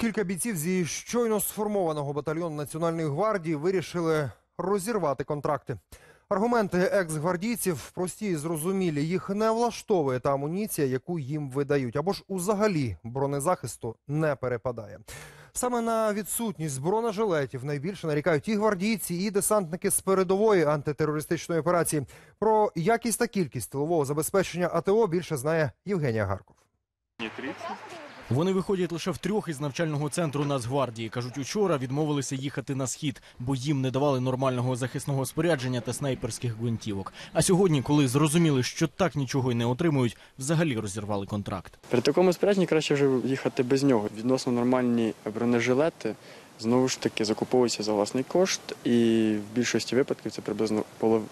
Кілька бійців зі щойно сформованого батальйону Національної гвардії вирішили розірвати контракти. Аргументи екс-гвардійців прості і зрозумілі. Їх не влаштовує та амуніція, яку їм видають, або ж узагалі бронезахисту не перепадає. Саме на відсутність бронежилетів найбільше нарікають і гвардійці, і десантники з передової антитерористичної операції. Про якість та кількість тилового забезпечення АТО більше знає Євгенія Гарков. Не 30. Вони виходять лише втрьох із навчального центру Нацгвардії. кажуть, учора відмовилися їхати на схід, бо їм не давали нормального захисного спорядження та снайперських гвинтівок. А сьогодні, коли зрозуміли, що так нічого й не отримують, взагалі розірвали контракт. При такому спорядженні краще вже їхати без нього. Відносно нормальні бронежилети знову ж таки закуповуються за власний кошт, і в більшості випадків це приблизно полов...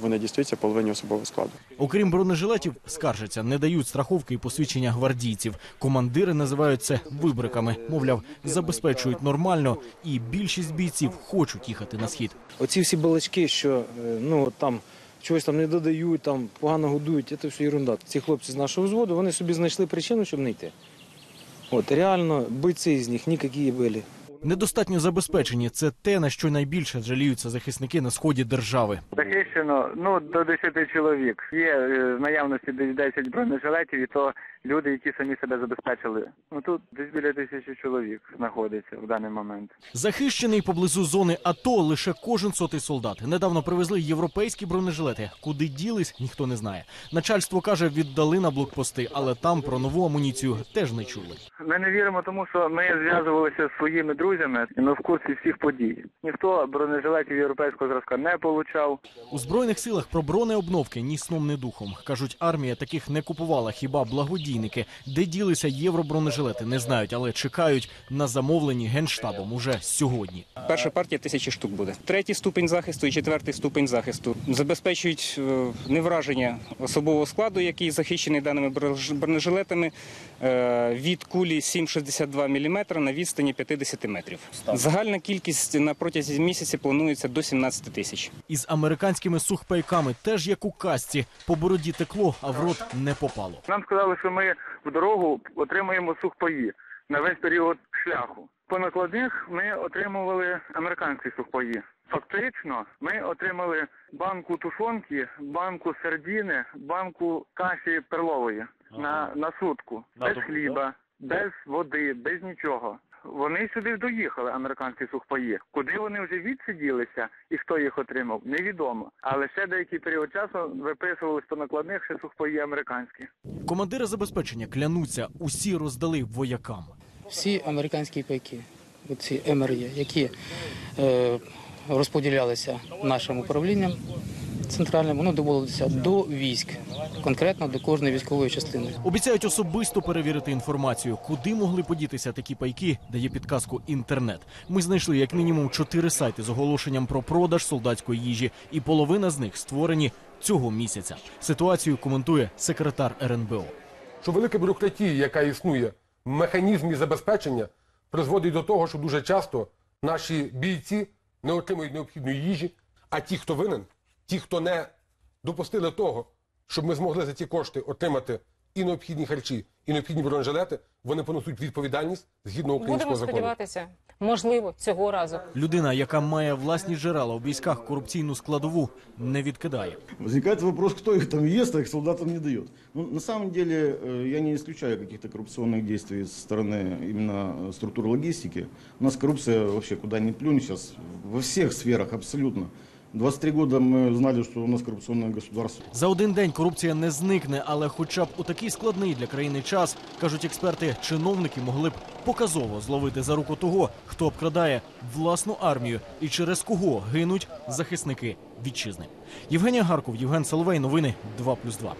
вони дістаються половині особового складу. Окрім бронежилетів, скаржаться, не дають страховки і посвідчення гвардійців. Командири називають це вибриками. Мовляв, забезпечують нормально, і більшість бійців хочуть їхати на схід. Оці всі балачки, що е, ну там чогось там не додають, там погано годують, це все ерунда. Ці хлопці з нашого взводу, вони собі знайшли причину, щоб не йти. От реально бойці з них ніякі були. Недостатньо забезпечені це те, на що найбільше жаліються захисники на сході держави. Захищено ну до 10 чоловік. Є е, в наявності десь 10 бронежилетів, і то люди, які самі себе забезпечили. Ну тут десь біля тисячі чоловік знаходиться в даний момент. Захищений поблизу зони АТО лише кожен сотий солдат. Недавно привезли європейські бронежилети. Куди ділись, ніхто не знає. Начальство каже, віддали на блокпости, але там про нову амуніцію теж не чули. Ми не віримо, тому що ми зв'язувалися з своїми друзями і ми в курсі всіх подій. Ніхто бронежилетів європейського зразка не получав. У збройних силах про бронеобновки ні сном, ні духом. кажуть, армія таких не купувала. Хіба благодійники, де ділися євробронежилети, не знають, але чекають на замовлені генштабом уже сьогодні. Перша партія тисячі штук буде. Третій ступень захисту і четвертий ступень захисту забезпечують е, невраження особового складу, який захищений даними бронеж- бронежилетами е, від кулі 7,62 мм на відстані 50 метрів. Загальна кількість на протязі місяця планується до 17 тисяч. Із американськими сухпайками теж як у касті. По бороді текло, а в рот не попало. Нам сказали, що ми в дорогу отримуємо сухпаї на весь період шляху. По накладних ми отримували американські сухпаї. Фактично, ми отримали банку тушонки, банку сардіни, банку каші перлової на, на сутку. Без хліба, без води, без нічого. Вони сюди доїхали, американські сухпаї. Куди вони вже відсиділися і хто їх отримав, невідомо. Але ще деякий період часу виписувались по накладних ще сухпаї американські. Командири забезпечення клянуться, усі роздали воякам. всі американські пайки, ці МРЄ, які е, розподілялися нашим управлінням центральним, воно доводилося до військ, конкретно до кожної військової частини. Обіцяють особисто перевірити інформацію, куди могли подітися такі пайки, дає підказку інтернет. Ми знайшли як мінімум чотири сайти з оголошенням про продаж солдатської їжі, і половина з них створені цього місяця. Ситуацію коментує секретар РНБО. що велика бюрократія, яка існує в механізмі забезпечення, призводить до того, що дуже часто наші бійці не отримують необхідної їжі, а ті, хто винен, ті, хто не допустили того, щоб ми змогли за ці кошти отримати і необхідні харчі, і необхідні бронежилети, вони понесуть відповідальність згідно українського Будемо закону. сподіватися, можливо, цього разу. Людина, яка має власні джерела у військах корупційну складову, не відкидає. Возникает вопрос, кто их там ест, а их солдатам не дает. Ну, на самом деле, э, я не исключаю каких-то коррупционных действий с стороны именно э, структур логистики. У нас коррупция вообще куда ни плюнь сейчас, во всех сферах абсолютно. 23 года ми знали, що у нас корупційне государство. За один день корупція не зникне, але хоча б у такий складний для країни час, кажуть експерти, чиновники могли б показово зловити за руку того, хто обкрадає власну армію і через кого гинуть захисники вітчизни. Євгенія Гарков, Євген Соловей. Новини 2+,2.